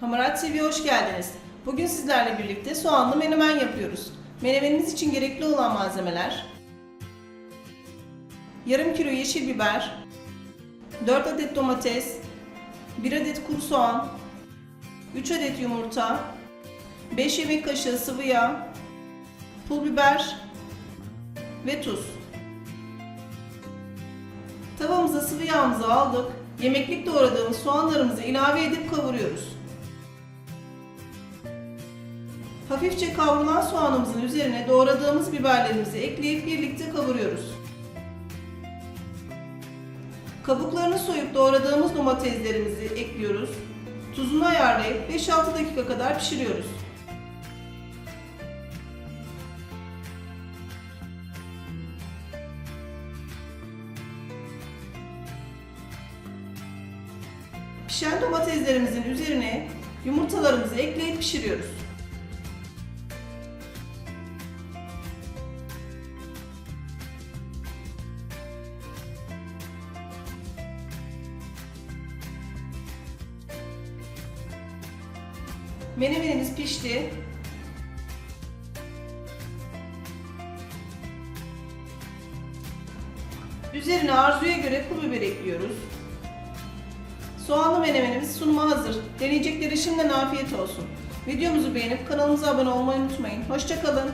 Hamarat TV'ye hoş geldiniz. Bugün sizlerle birlikte soğanlı menemen yapıyoruz. Menemenimiz için gerekli olan malzemeler yarım kilo yeşil biber, 4 adet domates, 1 adet kuru soğan, 3 adet yumurta, 5 yemek kaşığı sıvı yağ, pul biber ve tuz. Tavamıza sıvı yağımızı aldık. Yemeklik doğradığımız soğanlarımızı ilave edip kavuruyoruz. Hafifçe kavrulan soğanımızın üzerine doğradığımız biberlerimizi ekleyip birlikte kavuruyoruz. Kabuklarını soyup doğradığımız domateslerimizi ekliyoruz. Tuzunu ayarlayıp 5-6 dakika kadar pişiriyoruz. Pişen domateslerimizin üzerine yumurtalarımızı ekleyip pişiriyoruz. Menemenimiz pişti. Üzerine arzuya göre pul biber ekliyoruz. Soğanlı menemenimiz sunuma hazır. Deneyecekleri şimdiden afiyet olsun. Videomuzu beğenip kanalımıza abone olmayı unutmayın. Hoşçakalın.